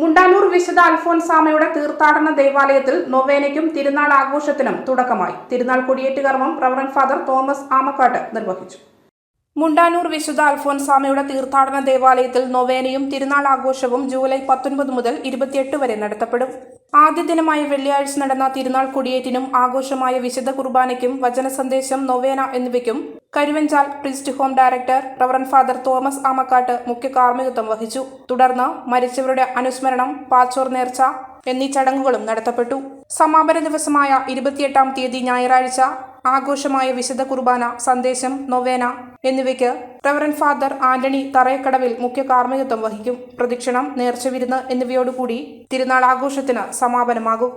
മുണ്ടാനൂർ വിശുദ്ധ അൽഫോൻസാമയുടെ തീർത്ഥാടന ദേവാലയത്തിൽ നൊവേനയ്ക്കും തിരുനാൾ ആഘോഷത്തിനും തുടക്കമായി. തിരുനാൾ കൊടിയേറ്റ് കർമ്മം റവറൻ ഫാദർ തോമസ് ആമക്കാട്ട് നിർവഹിച്ചു. മുണ്ടാനൂർ വിശുദ്ധ അൽഫോൻസാമയുടെ തീർത്ഥാടന ദേവാലയത്തിൽ നൊവേനയും തിരുനാൾ ആഘോഷവും ജൂലൈ പത്തൊൻപത് മുതൽ ഇരുപത്തിയെട്ട് വരെ നടത്തപ്പെടും. ആദ്യ ദിനമായ വെള്ളിയാഴ്ച നടന്ന തിരുനാൾ കൊടിയേറ്റിനും ആഘോഷമായ വിശുദ്ധ കുർബാനയ്ക്കും വചന സന്ദേശം നൊവേന എന്നിവയ്ക്കും Karuvanchal priest home director reverend father Thomas Amakkattu മുഖ്യ കാർമ്മികത്വം വഹിച്ചു. തുടർന്ന് മരിച്ചവരുടെ അനുസ്മരണം പാച്ചോർ നേർച്ച എന്നീ ചടങ്ങുകളും നടത്തപ്പെട്ടു. സമാപന ദിവസമായ ഇരുപത്തിയെട്ടാം തീയതി ഞായറാഴ്ച ആഘോഷമായ വിശുദ്ധ കുർബാന സന്ദേശം നൊവേന എന്നിവയ്ക്ക് റവറൻ ഫാദർ ആന്റണി തറയക്കടവിൽ മുഖ്യ കാർമ്മികത്വം വഹിക്കും. പ്രദക്ഷിണം നേർച്ചവിരുന്ന് എന്നിവയോടുകൂടി തിരുനാൾ ആഘോഷത്തിന് സമാപനമാകും.